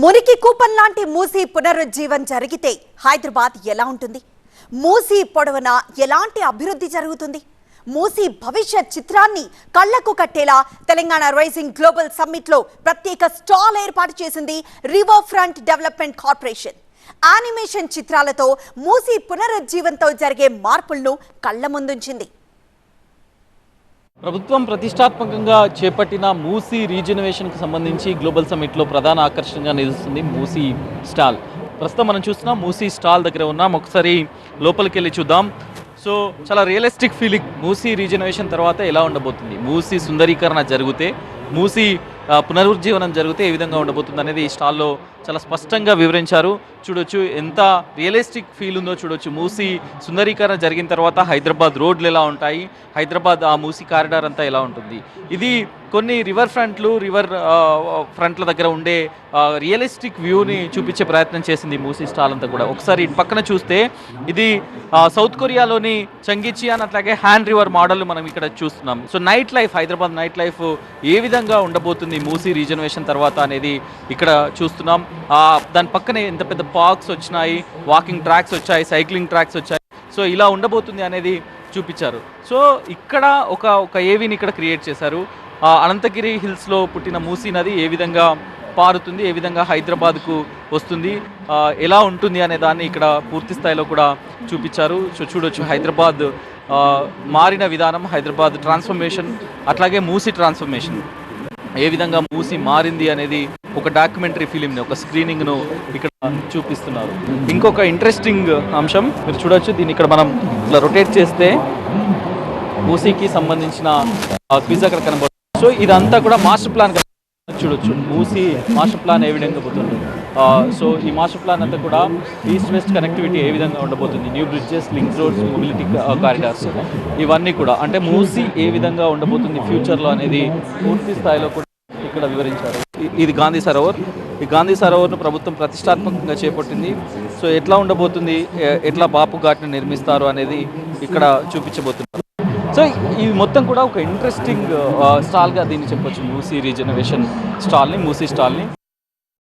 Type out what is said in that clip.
మురికి కూపన్ లాంటి మూసీ పునరుజ్జీవం జరిగితే హైదరాబాద్ ఎలా ఉంటుంది? మూసీ పొడవున ఎలాంటి అభివృద్ధి జరుగుతుంది? మూసీ భవిష్యత్ చిత్రాన్ని కళ్ళకు కట్టేలా తెలంగాణ రైజింగ్ గ్లోబల్ సమ్మిట్లో ప్రత్యేక స్టాల్ ఏర్పాటు చేసింది river front development corporation. Animation చిత్రాలతో మూసీ పునరుజ్జీవంతో జరిగే మార్పులను కళ్ళ ముందుంచింది. ప్రభుత్వం ప్రతిష్టాత్మకంగా చేపట్టిన మూసీ రీజనరేషన్కి సంబంధించి గ్లోబల్ సమ్మిట్లో ప్రధాన ఆకర్షణగా నిలుస్తుంది మూసీ స్టాల్. ప్రస్తుతం మనం చూస్తున్నాం మూసీ స్టాల్ దగ్గర ఉన్నాం. ఒకసారి లోపలికి వెళ్ళి చూద్దాం. సో చాలా రియలిస్టిక్ ఫీలింగ్. మూసీ రీజనరేషన్ తర్వాత ఎలా ఉండబోతుంది? మూసీ సుందరీకరణ జరిగితే మూసీ పునరుజ్జీవనం జరిగితే ఏ విధంగా ఉండబోతుంది అనేది ఈ స్టాల్లో చాలా స్పష్టంగా వివరించారు. చూడొచ్చు ఎంత రియలిస్టిక్ ఫీల్ ఉందో చూడొచ్చు. మూసీ సుందరీకరణ జరిగిన తర్వాత హైదరాబాద్ రోడ్లు ఎలా ఉంటాయి? హైదరాబాద్ ఆ మూసీ కారిడార్ అంతా ఎలా ఉంటుంది? ఇది కొన్ని రివర్ ఫ్రంట్లు రివర్ ఫ్రంట్ల దగ్గర ఉండే రియలిస్టిక్ వ్యూని చూపించే ప్రయత్నం చేసింది మూసీ స్టాల్ అంతా కూడా. ఒకసారి ఇటు పక్కన చూస్తే ఇది సౌత్ కొరియాలోని చంగిచియాన్ అట్లాగే హ్యాండ్ రివర్ మోడల్ మనం ఇక్కడ చూస్తున్నాం. So night life Hyderabad night life ఏ విధంగా ఉండబోతుంది మూసీ రీజనరేషన్ తర్వాత అనేది ఇక్కడ చూస్తున్నాం. దాని పక్కనే ఎంత పెద్ద పార్క్స్ వచ్చినాయి వాకింగ్ ట్రాక్స్ వచ్చాయి సైక్లింగ్ ట్రాక్స్ వచ్చాయి. సో ఇలా ఉండబోతుంది అనేది చూపించారు. సో ఇక్కడ ఒక ఒక ఏవిని ఇక్కడ క్రియేట్ చేశారు. అనంతగిరి హిల్స్లో పుట్టిన మూసీ నది ఏ విధంగా పారుతుంది ఏ విధంగా హైదరాబాద్కు వస్తుంది ఎలా ఉంటుంది అనే దాన్ని ఇక్కడ పూర్తి స్థాయిలో కూడా చూపించారు. సో చూడొచ్చు హైదరాబాద్ మారిన విధానం హైదరాబాద్ ట్రాన్స్ఫర్మేషన్ అట్లాగే మూసీ ట్రాన్స్ఫర్మేషన్. ఏ విధంగా మూసి మారింది అనేది ఒక డాక్యుమెంటరీ ఫిలింని ఒక స్క్రీనింగ్ను ఇక్కడ చూపిస్తున్నారు. ఇంకొక ఇంట్రెస్టింగ్ అంశం మీరు చూడొచ్చు. దీన్ని ఇక్కడ మనం ఇట్లా రొటేట్ చేస్తే మూసీకి సంబంధించిన క్విజ్ అక్కడ కనబడుతుంది. సో ఇదంతా కూడా మాస్టర్ ప్లాన్ చూడొచ్చు. మూసి మాస్టర్ ప్లాన్ ఏ విధంగా పోతుంది? ఆ, సో ఈ మాస్టర్ ప్లాన్ అంతా కూడా ఈస్ట్ వెస్ట్ కనెక్టివిటీ ఏ విధంగా ఉండబోతుంది? New bridges link roads mobility corridors ఇవన్నీ కూడా. అంటే మూసి ఏ విధంగా ఉండబోతుంది ఫ్యూచర్లో అనేది పూర్తి స్థాయిలో కూడా ఇక్కడ వివరించారు. ఇది గాంధీ సరోవర్. ఈ గాంధీ సరోవర్ను ప్రభుత్వం ప్రతిష్టాత్మకంగా చేపట్టింది. సో ఎట్లా ఉండబోతుంది? ఎట్లా బాపు ఘాట్ని నిర్మిస్తారు అనేది ఇక్కడ చూపించబోతున్నారు. సో ఇది మొత్తం కూడా ఒక ఇంట్రెస్టింగ్ స్టాల్గా uh, దీన్ని చెప్పొచ్చు. మూసీ రీజనరేషన్ స్టాల్ని మూసీ స్టాల్ని.